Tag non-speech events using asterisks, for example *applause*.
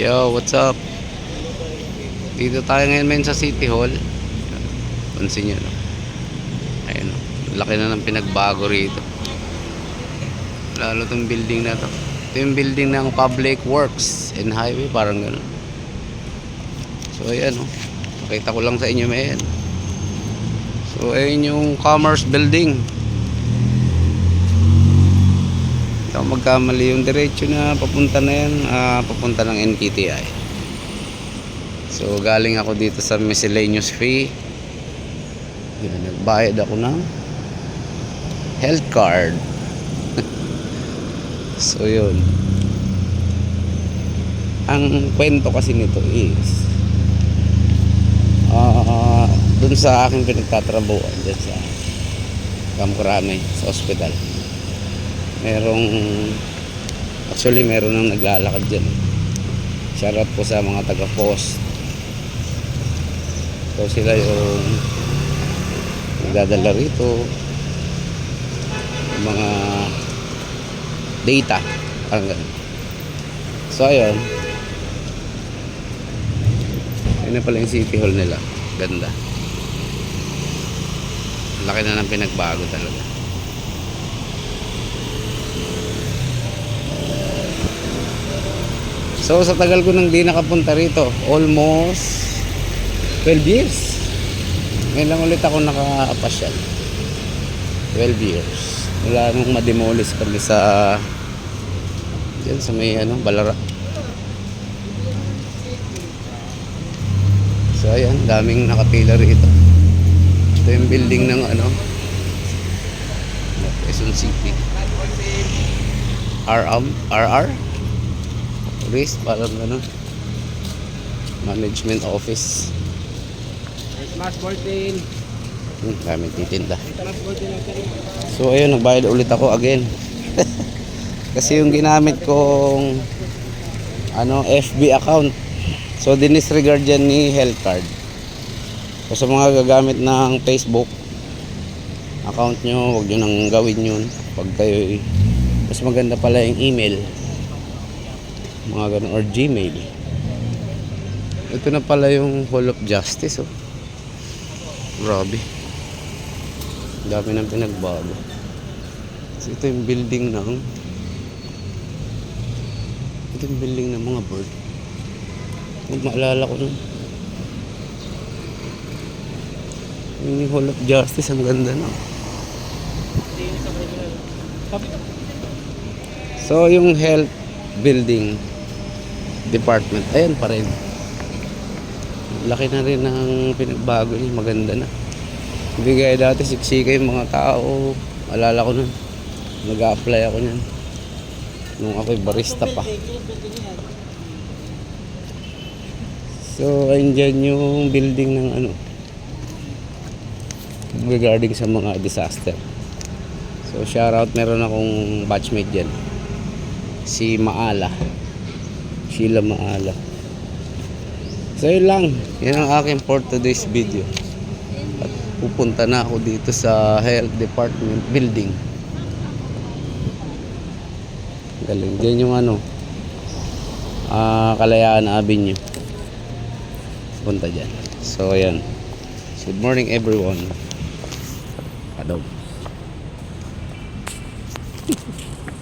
Yo, what's up? Dito tayo ngayon men sa City Hall. Pansin nyo, no? Ayun, no? Laki na ng pinagbago rito. Lalo tong building na to. Ito yung building ng Public Works and Highway, parang gano'n. So, ayan, no? Pakita ko lang sa inyo, men. So, ayun yung Commerce Building. Hindi magkamali yung diretso na papunta na yan, ah, papunta ng NKTI. So galing ako dito sa miscellaneous fee. Yun, nagbayad ako ng health card. *laughs* so yun. Ang kwento kasi nito is ah dun sa aking pinagtatrabuhan dyan sa Kamkurame sa ospital merong actually meron nang naglalakad dyan. Shoutout po sa mga taga post so sila yung nagdadala rito. Mga data. Parang ganun. So ayun. Ayun na pala yung city hall nila. Ganda. Laki na ng pinagbago talaga So sa tagal ko nang di nakapunta rito, almost 12 years. Ngayon lang ulit ako nakapasyal. 12 years. Wala nung mademolish kami sa Diyan sa may ano, Balara. So ayan, daming nakapila rito. Ito yung building ng ano, Quezon City. RM, RR? Police, parang gano'n. Management office. Smash 14. Hmm, daming titinda. Smash 14 lang sir. So ayun, nagbayad ulit ako again. *laughs* Kasi yung ginamit kong ano, FB account. So dinisregard yan ni health card. So sa mga gagamit ng Facebook account nyo, huwag nyo nang gawin yun. Pag kayo mas maganda pala yung email. Mga ganun, or Gmail. Ito na pala yung Hall of Justice. Oh. Grabe. Dami ng pinagbago. So, ito yung building ng ito yung building ng mga bird. Kung maalala ko nun. Yung Hall of Justice, ang ganda na. So, yung health building department, ayan pa rin. Laki na rin ng pinagbago niya, maganda na. Hindi dati, siksika yung mga tao. Alala ko nun. Nag-a-apply ako niyan. Nung ako'y barista pa. So, andyan yung building ng ano. Regarding sa mga disaster. So, shoutout. Meron akong batchmate dyan. Si Maala. Sheila Maala. So yun lang, yun ang akin for today's video. At pupunta na ako dito sa Health Department Building. Galing, dyan yung ano, uh, Kalayaan Avenue. Punta dyan. So ayan. Good morning everyone. Adog. Thank you.